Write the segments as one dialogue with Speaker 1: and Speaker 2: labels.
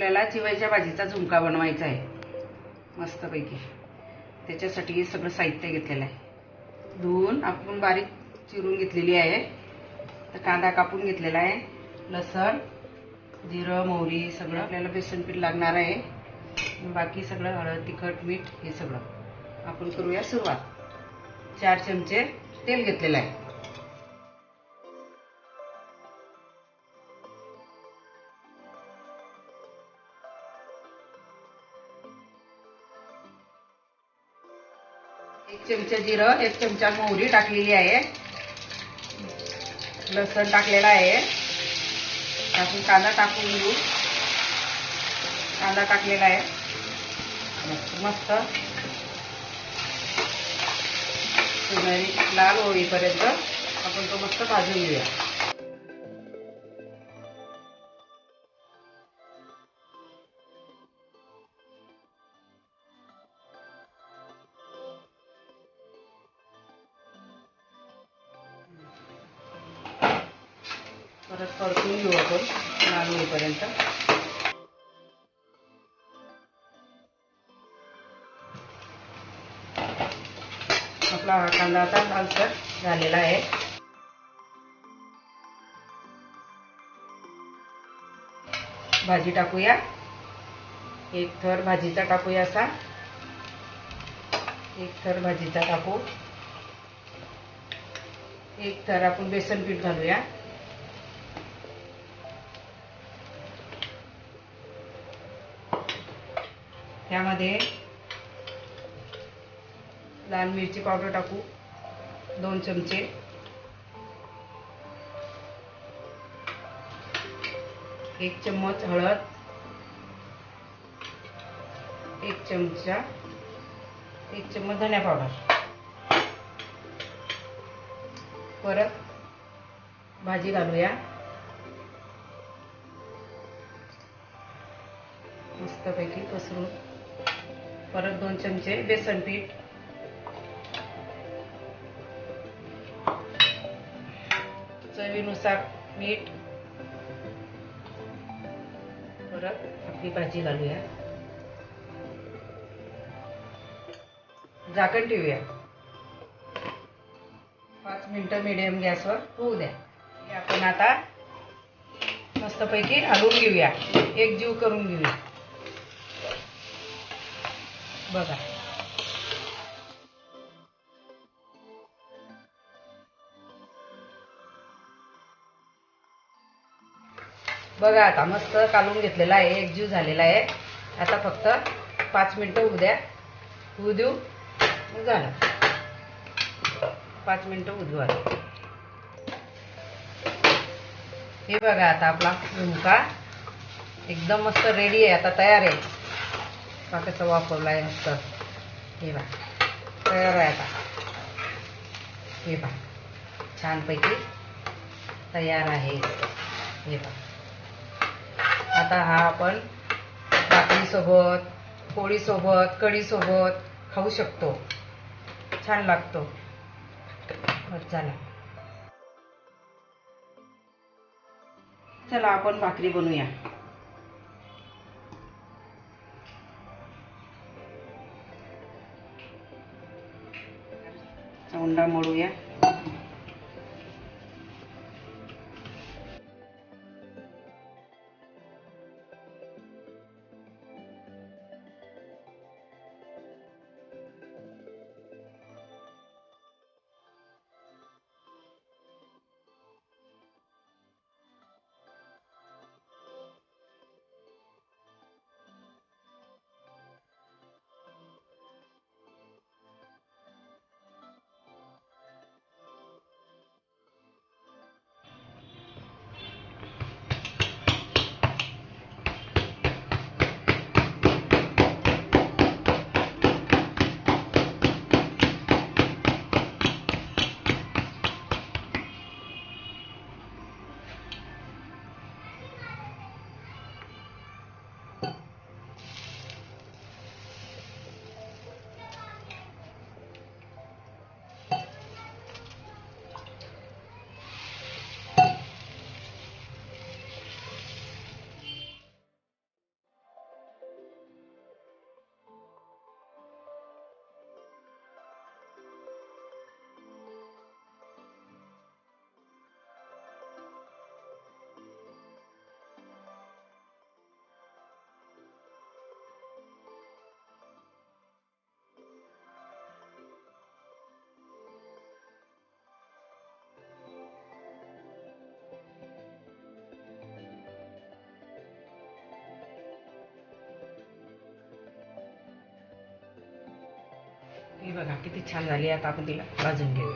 Speaker 1: आपल्याला चिवायच्या भाजीचा झुमका बनवायचा आहे. मस्तपैकी. त्याच्यासाठी हे सगळं साहित्य घेतलेलं आहे. धुवून आपण बारीक चिरून घेतलेली आहे. तर कांदा कापून घेतलेला आहे. लसण जिरं मोहरी सगळं आपल्याला बेसन पीठ लागणार आहे. बाकी सगळं हळद तिखट मीठ हे सगळं आपण करूया सुरुवात. चार चमचे तेल घेतलेलं आहे. एक चमचा जिरं एक चमचा मोहरी टाकलेली आहे. लसण टाकलेला आहे. टाकून कांदा टाकून घेऊ. कांदा टाकलेला आहे. मस्त. लाल होईपर्यंत आपण तो मस्त भाजून घेऊया. परत परतून घेऊ आपण लाल होईपर्यंत आपला हा कांदा आता लालसर झालेला आहे. भाजी टाकूया. एक थर भाजीचा टाकूया असा. एक थर भाजीचा टाकू. एक थर आपण बेसन पीठ घालूया. त्यामध्ये लाल मिरची पावडर टाकू दोन चमचे. एक चम्मच हळद. एक चमचा एक चम्मच धन्या पावडर. परत भाजी घालूया. मस्तपैकी पसरून. परत दोन चमचे बेसन पीठ. चवीनुसार मीठ. परत आपली भाजी घालूया. झाकण ठेवूया. पाच मिनिटं मिडियम गॅसवर होऊ द्या. हे आपण आता मस्तपैकी हलवून घेऊया. एक जीव करून घेऊया. बघा. बघा आता मस्त कालून घेतलेला आहे एक जीव झालेला आहे. आता फक्त पाच मिनिटं होऊ द्या. होऊ देऊ. झालं. पाच मिनिटं उदू देऊ आता. हे बघा आता आपला झुमका एकदम मस्त रेडी आहे आता तयार आहे. पाकाचा वापरला आहे मस्त हे बा तयार आहे आता हे बा छानपैकी तयार आहे हे बा आता हा आपण भाकरीसोबत पोळीसोबत कढीसोबत खाऊ शकतो छान लागतो चला झाला चला आपण भाकरी बनवूया un lamoruya. हे बघा किती छान झाली आता आपण तिला भाजून घेऊ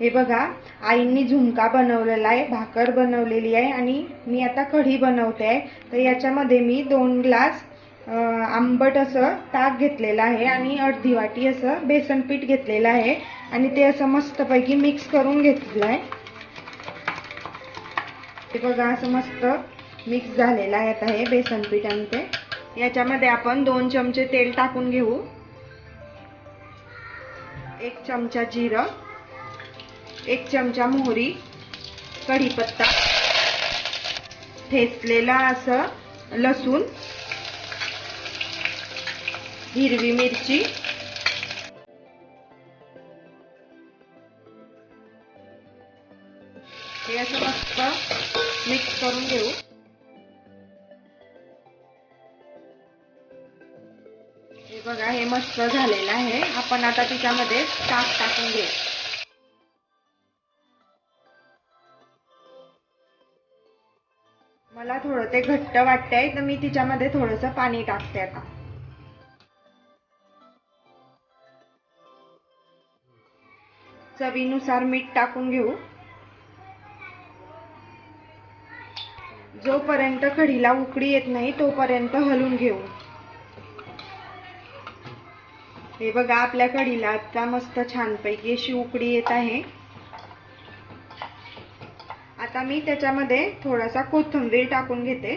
Speaker 2: हे बघा आईंनी झुणका बनवलेला आहे भाकर बनवलेली आहे आणि मी आता कढी बनवते. आहे तर याच्यामध्ये मी दोन ग्लास आंबट असं ताक घेतलेलं आहे आणि अर्धी वाटी असं बेसन पीठ घेतलेलं आहे आणि ते असं मस्तपैकी मिक्स करून घेतलेलं आहे हे बघा असं मस्त मिक्स झालेलं आहे आता हे बेसन पीठ आणि ते. याच्यामध्ये आपण दोन चमचे तेल टाकून घेऊ. एक चमचा जिरं. एक चमचा मोहरी कढीपत्ता ठेचलेला असं लसूण हिरवी मिरची हे असं मस्त मिक्स करून घेऊ. हे बघा हे मस्त झालेलं आहे. आपण आता तिच्यामध्ये ताक टाकून घेऊ. मला थोडं ते घट्ट वाटतंय तर मी तिच्यामध्ये थोडंसं पाणी टाकते आता. चवीनुसार मीठ टाकून घेऊ. जोपर्यंत कढीला उकडी येत नाही तोपर्यंत हलून घेऊ. हे बघा आपल्या कढीला आता मस्त छानपैकी अशी उकडी येत आहे. आता मी त्याच्यामध्ये थोडासा कोथिंबीर टाकून घेते.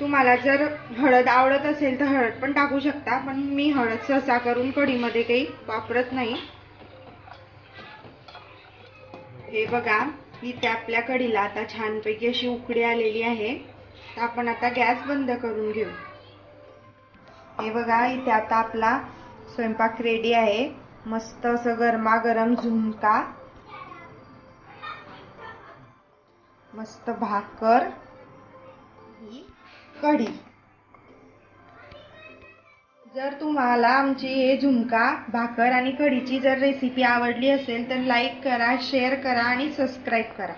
Speaker 2: तुम्हाला जर हळद आवडत असेल तर हळद पण टाकू शकता पण मी हळद सहसा करून कढीमध्ये काही वापरत नाही. हे बघा इथे आपल्या कढीला आता छानपैकी अशी उकडी आलेली आहे. तर आपण आता गॅस बंद करून घेऊ. हे बघा इथे आता आपला स्वयंपाक रेडी आहे. मस्त असं गरमागरम झुणका मस्त भाकर. ही कढी. जर तुम्हाला आमची हे झुमका भाकर आणि कढीची जर रेसिपी आवडली असेल तर लाईक करा शेअर करा आणि सबस्क्राईब करा.